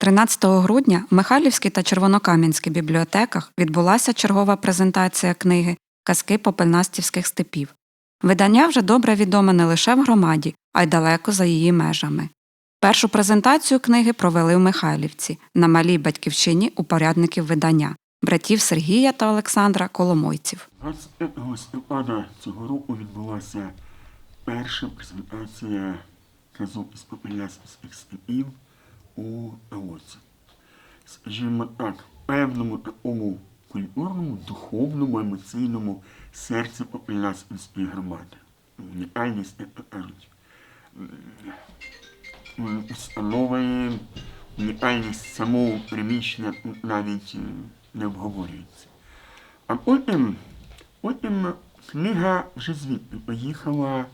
13 грудня в Михайлівській та Червонокам'янській бібліотеках відбулася чергова презентація книги Казки попельнастівських степів. Видання вже добре відоме не лише в громаді, а й далеко за її межами. Першу презентацію книги провели в Михайлівці на малій батьківщині упорядників видання братів Сергія та Олександра Коломойців. 25 листопада цього року відбулася перша презентація казок із попелясівських степів у Елоці. Скажімо так, певному такому культурному, духовному, емоційному серці попелясівської громади. Унікальність, як то кажуть, установи, унікальність самого приміщення навіть е, не обговорюється. А потім, потім книга вже звідти поїхала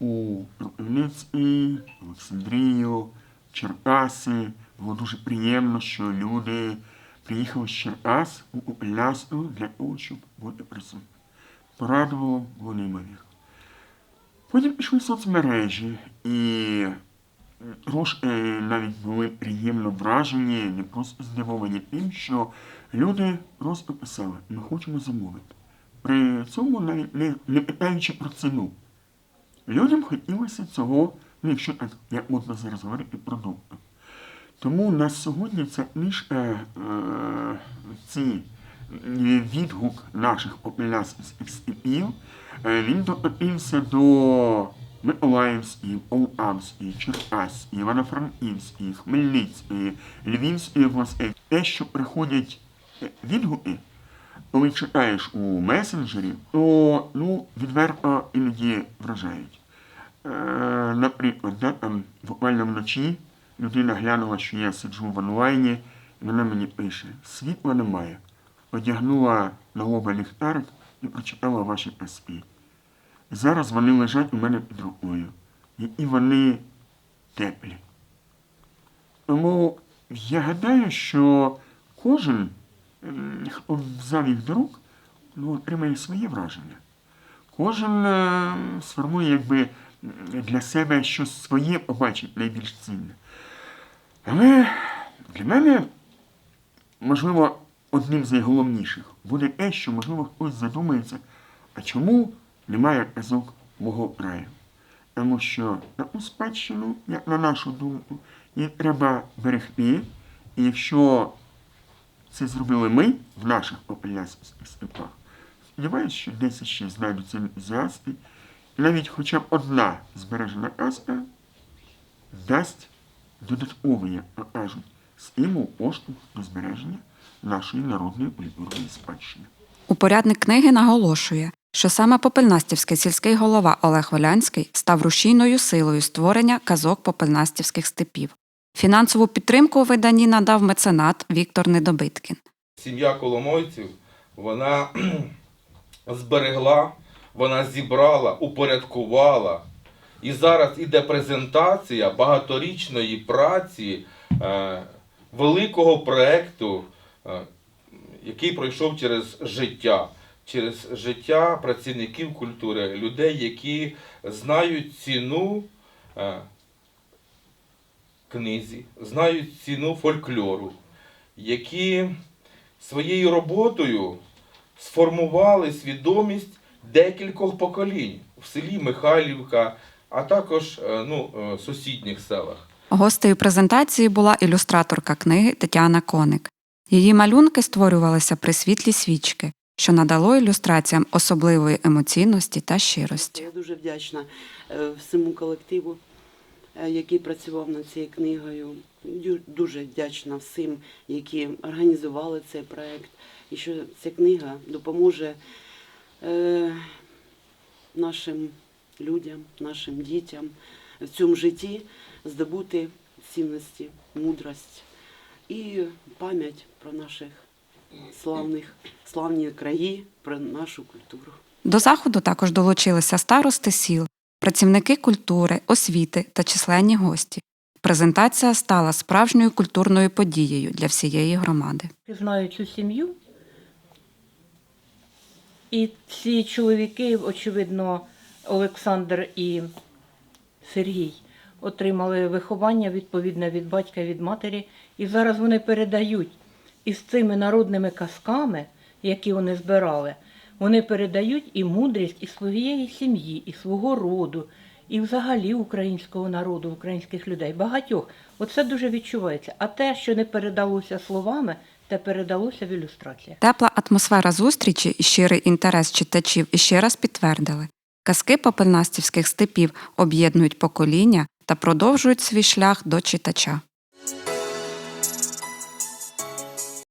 у Кропивницький, Олександрію, Черкаси. Було дуже приємно, що люди приїхали з Черкас у Попеляску для того, щоб бути присутні. Порадувало, було неймовірно. Потім пішли соцмережі і трошки навіть були приємно вражені, не просто здивовані тим, що люди просто писали, ми хочемо замовити. При цьому навіть не, не питаючи про ціну. Людям хотілося цього, ну, якщо так, як можна зараз говорити, продукту. Тому у нас сьогодні ця книжка, е, ці е, відгук наших попелясівських степів, е, він докотився до Миколаївської, Полтавської, Черкаської, Івано-Франківської, Хмельницької, Львівської областей. Те, що приходять е, відгуки, коли читаєш у месенджері, то ну, відверто іноді вражають. Е, наприклад, да, там, буквально вночі людина глянула, що я сиджу в онлайні, і вона мені пише, світла немає. Одягнула на лоба ліхтарик і прочитала ваші казки. Зараз вони лежать у мене під рукою. І вони теплі. Тому я гадаю, що кожен, хто взяв їх до рук, ну, отримає своє враження. Кожен е, сформує якби для себе щось своє побачить найбільш цінне. Але для мене, можливо, одним з найголовніших буде те, що, можливо, хтось задумається, а чому немає казок мого краю? Тому що таку спадщину, як на нашу думку, її треба берегти. І якщо це зробили ми в наших попелясівських степах, сподіваюся, що десь ще знайдуться ентузіасти. Навіть хоча б одна збережена казка дасть додатковий, кажуть, стимул поштовх до збереження нашої народної культурної спадщини. Упорядник книги наголошує, що саме Попельнастівський сільський голова Олег Волянський став рушійною силою створення казок попельнастівських степів. Фінансову підтримку у виданні надав меценат Віктор Недобиткін. сім'я Коломойців, вона зберегла, вона зібрала, упорядкувала. І зараз іде презентація багаторічної праці е, великого проєкту, е, який пройшов через життя, через життя працівників культури, людей, які знають ціну е, книзі, знають ціну фольклору, які своєю роботою сформували свідомість декількох поколінь в селі Михайлівка, а також е, ну, е, сусідніх селах. Гостею презентації була ілюстраторка книги Тетяна Коник. Її малюнки створювалися при світлі свічки, що надало ілюстраціям особливої емоційності та щирості. Я дуже вдячна е, всьому колективу, який працював над цією книгою. Дуже вдячна всім, які організували цей проект. І що ця книга допоможе нашим людям, нашим дітям в цьому житті здобути цінності, мудрость і пам'ять про наших славних, славні краї, про нашу культуру. До заходу також долучилися старости сіл, працівники культури, освіти та численні гості. Презентація стала справжньою культурною подією для всієї громади. знаю цю сім'ю. І ці чоловіки, очевидно, Олександр і Сергій, отримали виховання відповідне від батька від матері, І зараз вони передають із цими народними казками, які вони збирали, вони передають і мудрість і своєї сім'ї, і свого роду, і взагалі українського народу, українських людей, багатьох. Оце дуже відчувається. А те, що не передалося словами, те передалося в ілюстраціях. Тепла атмосфера зустрічі і щирий інтерес читачів іще раз підтвердили. Казки попельнастівських степів об'єднують покоління та продовжують свій шлях до читача.